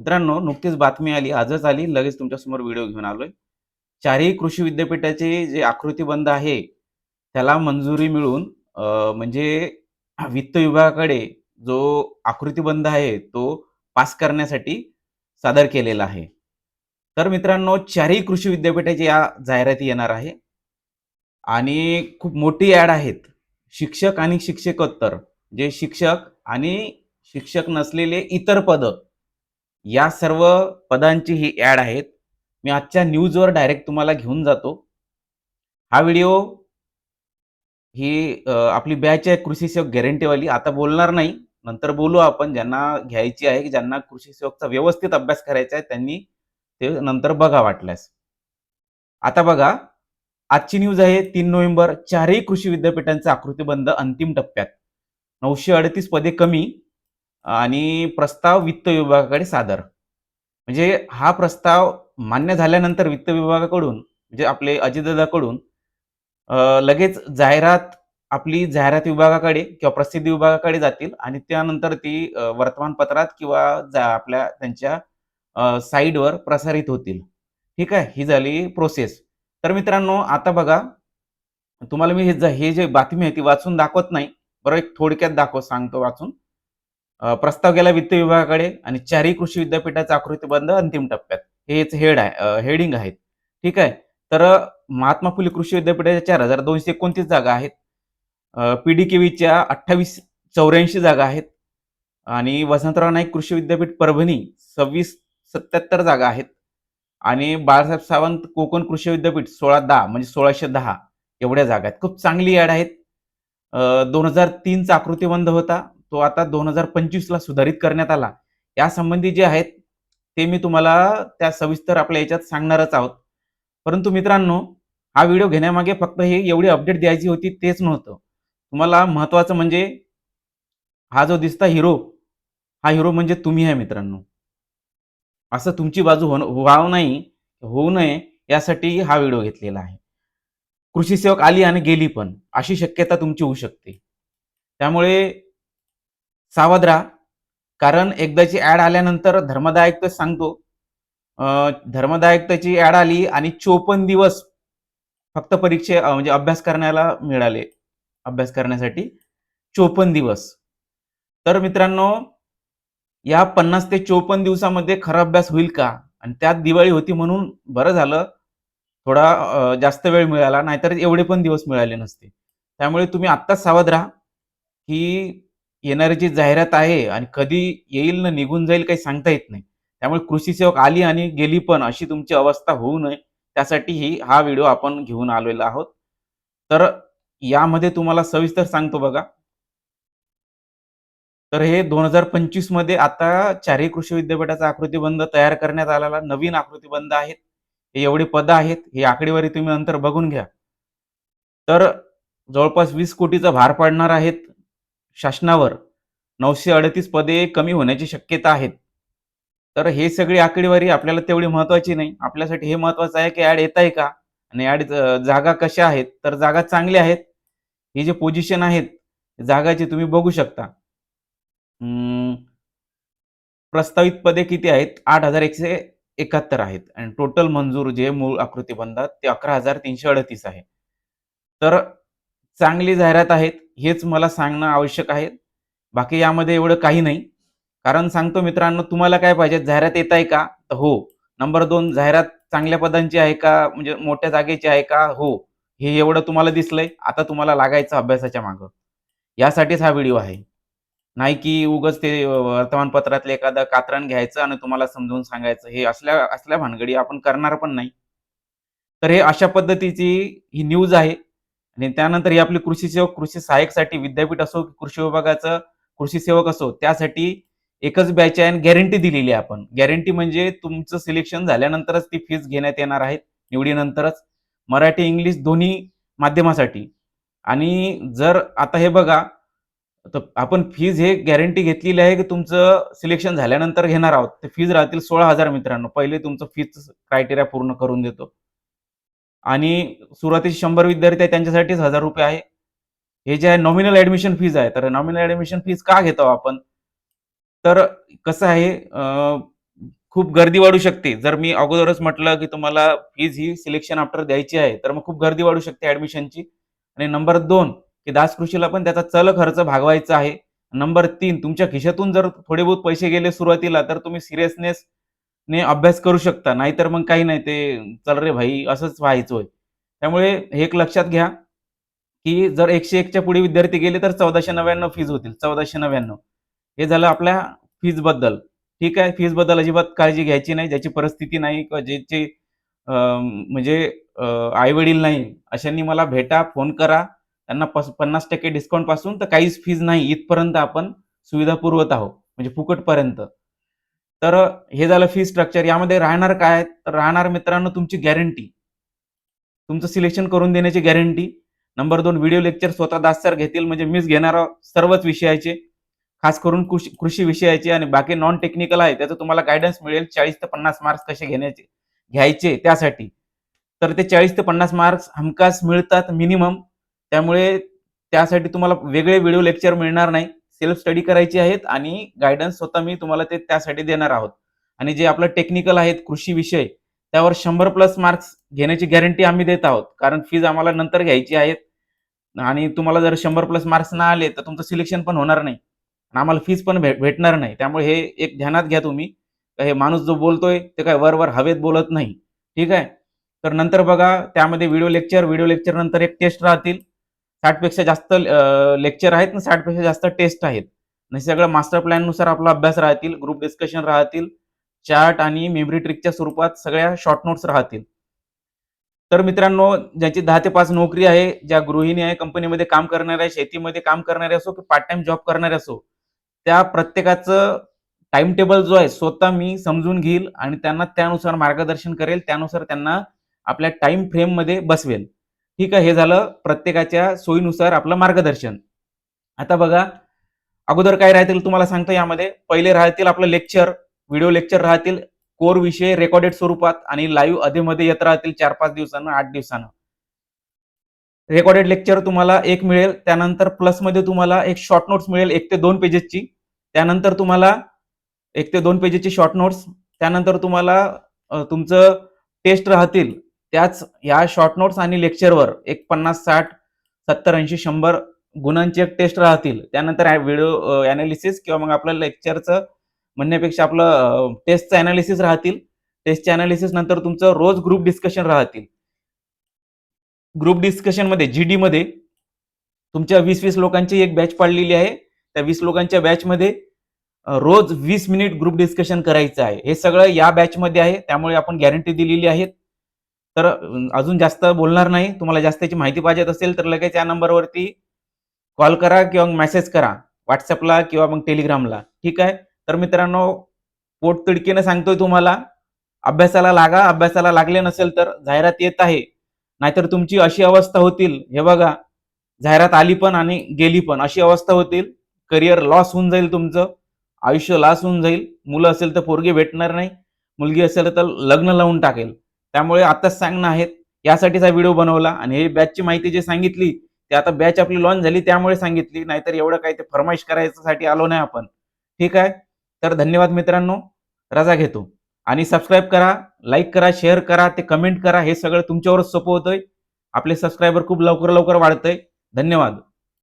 मित्रांनो नुकतीच बातमी आली आजच आली. लगेच तुमच्यासमोर व्हिडिओ घेऊन आलोय. चारही कृषी विद्यापीठाचे जे आकृतीबंध आहे त्याला मंजुरी मिळून म्हणजे वित्त विभागाकडे जो आकृतीबंध आहे तो पास करण्यासाठी सादर केलेला आहे. तर मित्रांनो चारही कृषी विद्यापीठाची या जाहिराती येणार आहे. आणि खूप मोठी ॲड आहेत. शिक्षक आणि शिक्षकोत्तर. जे शिक्षक आणि शिक्षक नसलेले इतर पदं या सर्व पदांची ही ॲड आहेत. मी आजच्या न्यूजवर डायरेक्ट तुम्हाला घेऊन जातो. हा व्हिडिओ ही आपली बॅच आहे कृषी सेवक गॅरंटीवाली. आता बोलणार नाही. नंतर बोलू आपण. ज्यांना घ्यायची आहे ज्यांना कृषी सेवकचा व्यवस्थित अभ्यास करायचा आहे त्यांनी ते नंतर बघा वाटल्यास. आता बघा आजची न्यूज आहे तीन नोव्हेंबर. चारही कृषी विद्यापीठांचा आकृतीबंध अंतिम टप्प्यात. नऊशे अडतीस पदे कमी. आणि प्रस्ताव वित्त विभागाकडे सादर. म्हणजे हा प्रस्ताव मान्य झाल्यानंतर वित्त विभागाकडून म्हणजे आपले अजितदादाकडून लगेच जाहिरात आपली जाहिरात विभागाकडे किंवा प्रसिद्धी विभागाकडे जातील आणि त्यानंतर ती वर्तमानपत्रात किंवा जा आपल्या त्यांच्या साईडवर प्रसारित होतील. ठीक आहे? ही झाली प्रोसेस तर मित्रांनो आता बघा तुम्हाला मी हे जे बातमी आहे ती वाचून दाखवत नाही. बरं एक थोडक्यात दाखव सांगतो वाचून. प्रस्ताव गेला वित्त विभागाकडे आणि चारही कृषी विद्यापीठाचा आकृतीबंध अंतिम टप्प्यात. हेच हेड आहे हेडिंग आहेत. ठीक आहे? तर महात्मा फुले कृषी विद्यापीठाच्या चार हजार दोनशे एकोणतीस जागा आहेत. पीडीकेव्हीच्या अठ्ठावीस चौऱ्याऐंशी जागा आहेत. आणि वसंतराव नाईक कृषी विद्यापीठ परभणी सव्वीस सत्याहत्तर जागा आहेत. आणि बाळासाहेब सावंत कोकण कृषी विद्यापीठ सोळा दहा म्हणजे सोळाशे दहा एवढ्या जागा आहेत. खूप चांगली ॲड आहेत. दोन हजार तीनचा आकृतीबंध होता. तो आता दोन हजार पंचवीसला सुधारित करण्यात आला. यासंबंधी जे आहेत ते मी तुम्हाला त्या सविस्तर आपल्या याच्यात सांगणारच आहोत. परंतु मित्रांनो हा व्हिडिओ घेण्यामागे फक्त हे एवढी अपडेट द्यायची होती तेच नव्हतं. तुम्हाला महत्वाचं म्हणजे हा जो दिसता हिरो हा हिरो म्हणजे तुम्ही आहे मित्रांनो. असं तुमची बाजू होणं व्हावं नाही होऊ नये यासाठी हा व्हिडिओ घेतलेला आहे. कृषी सेवक आली आणि गेली पण अशी शक्यता तुमची होऊ शकते. त्यामुळे सावध राहा. कारण एकदाची ॲड आल्यानंतर धर्मदायक सांगतो. धर्मदायकताची ॲड आली आणि चोपन्न दिवस फक्त परीक्षे म्हणजे अभ्यास करण्याला मिळाले. अभ्यास करण्यासाठी चोपन्न दिवस. तर मित्रांनो या पन्नास ते चोपन्न दिवसामध्ये खरा अभ्यास होईल का? आणि त्यात दिवाळी होती म्हणून बरं झालं. थोडा जास्त वेळ मिळाला नाहीतर एवढे पण दिवस मिळाले नसते. त्यामुळे तुम्ही आत्ताच सावध राहा की येणारी जी जाहिरात आहे आणि कधी येईल ना निघून जाईल काही सांगता येत नाही. त्यामुळे कृषी सेवक आली आणि गेली पण अशी तुमची अवस्था होऊ नये. त्यासाठी ही हा व्हिडिओ आपण घेऊन आलेलो आहोत. तर यामध्ये तुम्हाला सविस्तर सांगतो बघा. तर हे दोन हजार पंचवीसमध्ये आता चारही कृषी विद्यापीठाचा आकृतीबंध तयार करण्यात आलेला नवीन आकृतीबंध आहेत. हे एवढी पद आहेत. हे आकडेवारी तुम्ही नंतर बघून घ्या. तर जवळपास वीस कोटीचा भार पाडणार आहेत. शासनावर नऊशे अडतीस पदे कमी होण्याची शक्यता आहेत. तर हे सगळी आकडेवारी आपल्याला तेवढी महत्वाची नाही. आपल्यासाठी हे महत्वाचं आहे की ॲड येत आहे का? आणि ॲड जागा कशा आहेत? तर जागा चांगल्या आहेत. हे जे पोझिशन आहेत जागाचे तुम्ही बघू शकता. प्रस्तावित पदे किती आहेत? आठ हजार एकशे एकाहत्तर आहेत. आणि टोटल मंजूर जे मूळ आकृतीबंधात ते अकरा हजार तीनशे अडतीस आहे. तर चांगली जाहिरात आहेत. हेच मला सांगणं आवश्यक आहे. बाकी यामध्ये एवढं काही नाही. कारण सांगतो मित्रांनो तुम्हाला काय पाहिजे? जाहिरात येत आहे का? तर हो. नंबर दोन जाहिरात चांगल्या पदांची आहे का? म्हणजे मोठ्या जागेची आहे का? हो. हे एवढं तुम्हाला दिसलंय. आता तुम्हाला लागायचं अभ्यासाच्या मागं. यासाठीच हा व्हिडिओ आहे. नाही की उगच ते वर्तमानपत्रातलं एखादं कात्रण घ्यायचं आणि तुम्हाला समजून सांगायचं. हे असल्या असल्या भानगडी आपण करणार पण नाही. तर हे अशा पद्धतीची ही न्यूज आहे. आणि त्यानंतर ही आपली कृषी सेवक कृषी सहाय्यकसाठी विद्यापीठ असो की कृषी विभागाचं कृषी सेवक असो त्यासाठी एकच बॅच आहे आणि गॅरंटी दिलेली आहे आपण. गॅरंटी म्हणजे तुमचं सिलेक्शन झाल्यानंतरच ती फीज घेण्यात येणार आहेत निवडीनंतरच. मराठी इंग्लिश दोन्ही माध्यमासाठी. आणि जर आता हे बघा तर आपण फीज हे गॅरंटी घेतलेली आहे की तुमचं सिलेक्शन झाल्यानंतर घेणार आहोत. ते फीज राहतील सोळा हजार मित्रांनो. पहिले तुमचं फीज क्रायटेरिया पूर्ण करून देतो. आणि सुरुवातीचे शंभर विद्यार्थी आहे त्यांच्यासाठीच हजार रुपये आहे हे जे आहे नॉमिनल ऍडमिशन फीज आहे तर नॉमिनल ऍडमिशन फीज का घेतो आपण तर कसं आहे खूप गर्दी वाढू शकते. जर मी अगोदरच म्हटलं, की तुम्हाला फीज ही सिलेक्शन आफ्टर द्यायची आहे, तर मग खूप गर्दी वाढू शकते ऍडमिशनची आणि नंबर दोन की दास कृषीला पण त्याचा चल खर्च भागवायचा आहे. नंबर तीन तुमच्या खिशातून जर थोडे बहुत पैसे गेले सुरुवातीला, तर तुम्ही सिरियसनेस ने अभ्यास करू शकता. नाहीतर मग काही नाही ते चल रे भाई असंच व्हायचं होय. त्यामुळे हे एक लक्षात घ्या, की जर एकशे एकच्या पुढे विद्यार्थी गेले, तर 1499 फीज होतील. 1499 हे झालं आपल्या फीजबद्दल. ठीक आहे. फीजबद्दल अजिबात काळजी घ्यायची नाही. ज्याची परिस्थिती नाही किंवा ज्याचे म्हणजे आईवडील आई-वडील नाही, अशांनी मला भेटा, फोन करा. त्यांना पस 50% डिस्काउंटपासून तर काहीच फीज नाही इथपर्यंत आपण सुविधा पुरवत आहोत. म्हणजे फुकटपर्यंत. तर हे झालं फी स्ट्रक्चर. यामध्ये राहणार काय? तर राहणार मित्रांनो तुमची गॅरंटी. तुमचं सिलेक्शन करून देण्याची गॅरंटी. नंबर दोन व्हिडिओ लेक्चर स्वतः दास सर घेतील म्हणजे मीच घेणार सर्वच विषयाचे. खास करून कृषी कृषी विषयाचे आणि बाकी नॉन टेक्निकल आहे त्याचं तुम्हाला गायडन्स मिळेल 40 ते 50 मार्क्स कसे घेण्याचे घ्यायचे त्यासाठी. तर ते 40 ते 50 मार्क्स हमखास मिळतात मिनिमम. त्यामुळे त्यासाठी तुम्हाला वेगळे व्हिडिओ लेक्चर मिळणार नाही. सेल्फ स्टडी करायची आहेत आणि गायडन्स स्वतः मी तुम्हाला ते त्यासाठी देणार आहोत. आणि जे आपलं टेक्निकल आहेत कृषी विषय, त्यावर शंभर प्लस मार्क्स घेण्याची गॅरंटी आम्ही देत आहोत. कारण फीज आम्हाला नंतर घ्यायची आहेत. आणि तुम्हाला जर शंभर प्लस मार्क्स ना आले, तर तुमचं सिलेक्शन पण होणार नाही. आणि आम्हाला फीज पण भे भेटणार नाही. त्यामुळे हे एक ध्यानात घ्या तुम्ही. हे माणूस जो बोलतोय, ते काय वर-वर हवेत बोलत नाही. ठीक आहे. तर नंतर बघा त्यामध्ये व्हिडिओ लेक्चर, व्हिडिओ लेक्चर नंतर एक टेस्ट राहतील. 60 पेक्षा जास्त लेक्चर आहेत ना साठपेक्षा जास्त टेस्ट आहेत. आणि सगळं मास्टर प्लॅननुसार आपला अभ्यास राहतील, ग्रुप डिस्कशन राहतील, चार्ट आणि मेमरी ट्रिकच्या स्वरूपात सगळ्या शॉर्ट नोट्स राहतील. तर मित्रांनो, ज्याची दहा ते पाच नोकरी आहे, ज्या गृहिणी आहे, कंपनीमध्ये काम करणाऱ्या, शेतीमध्ये काम करणारे असो, की पार्ट टाइम जॉब करणारे असो, त्या प्रत्येकाचं टाइम टेबल जो आहे स्वतः मी समजून घेईल आणि त्यांना त्यानुसार मार्गदर्शन करेल. त्यानुसार त्यांना आपल्या टाइम फ्रेममध्ये बसवेल. ठीक आहे. हे झालं प्रत्येकाच्या सोयीनुसार आपलं मार्गदर्शन. आता बघा, अगोदर काय राहतील तुम्हाला सांगतो यामध्ये. पहिले राहतील आपलं लेक्चर, व्हिडिओ लेक्चर राहतील. कोर विषय रेकॉर्डेड स्वरूपात आणि लाईव्ह अधेमध्ये येत राहतील 4-5 दिवसानं, आठ दिवसानं. रेकॉर्डेड लेक्चर तुम्हाला एक मिळेल. त्यानंतर प्लसमध्ये तुम्हाला एक शॉर्ट नोट्स मिळेल एक ते दोन पेजेसची. त्यानंतर तुम्हाला एक ते दोन पेजेसची शॉर्ट नोट्स. त्यानंतर तुम्हाला तुमचं टेस्ट राहतील. त्याच या शॉर्ट नोट्स आणि लेक्चरवर एक 50, 60, 70, 80, 100 गुणांची एक टेस्ट राहतील. त्यानंतर व्हिडिओ अ, किंवा मग आपलं लेक्चरचं म्हणण्यापेक्षा आपलं टेस्टचं एनालिसिस राहतील. टेस्टचे अनालिसिस नंतर तुमचं रोज ग्रुप डिस्कशन राहतील. ग्रुप डिस्कशनमध्ये जी डी मध्ये तुमच्या वीस वीस लोकांची एक बॅच पाडलेली आहे. त्या वीस लोकांच्या बॅचमध्ये रोज वीस मिनिट ग्रुप डिस्कशन करायचं आहे. हे सगळं या बॅचमध्ये आहे. त्यामुळे आपण गॅरंटी दिलेली आहे. तर अजून जास्त बोलणार नाही. तुम्हाला जास्त याची माहिती पाहिजे असेल, तर लगेच या नंबरवरती कॉल करा किंवा मेसेज करा. व्हॉट्सअपला किंवा मग टेलिग्रामला ठीक आहे. तर मित्रांनो, पोटतिडकीनं सांगतोय तुम्हाला, अभ्यासाला लागा. अभ्यासाला लागले नसेल तर जाहिरात येत आहे. नाहीतर तुमची अशी अवस्था होतील, हे बघा, जाहिरात आली पण आणि गेली पण अशी अवस्था होतील. करियर लॉस होऊन जाईल तुमचं. आयुष्य लॉस होऊन जाईल. मुलं असेल तर पोरगी भेटणार नाही. मुलगी असेल तर लग्न लावून टाकेल. त्यामुळे आताच सांगणं आहेत. यासाठीच हा व्हिडिओ बनवला आणि हे बॅचची माहिती जे सांगितली, ते आता बॅच आपली लॉन्च झाली त्यामुळे सांगितली. नाहीतर एवढं काही ते फरमाईश करायसाठी आलो नाही आपण. ठीक आहे. तर धन्यवाद मित्रांनो. रजा घेतो. आणि सबस्क्राईब करा, लाईक करा, शेअर करा, ते कमेंट करा. हे सगळं तुमच्यावरच सोपं होतंय. आपले सबस्क्रायबर खूप लवकर-लवकर वाढतंय. धन्यवाद.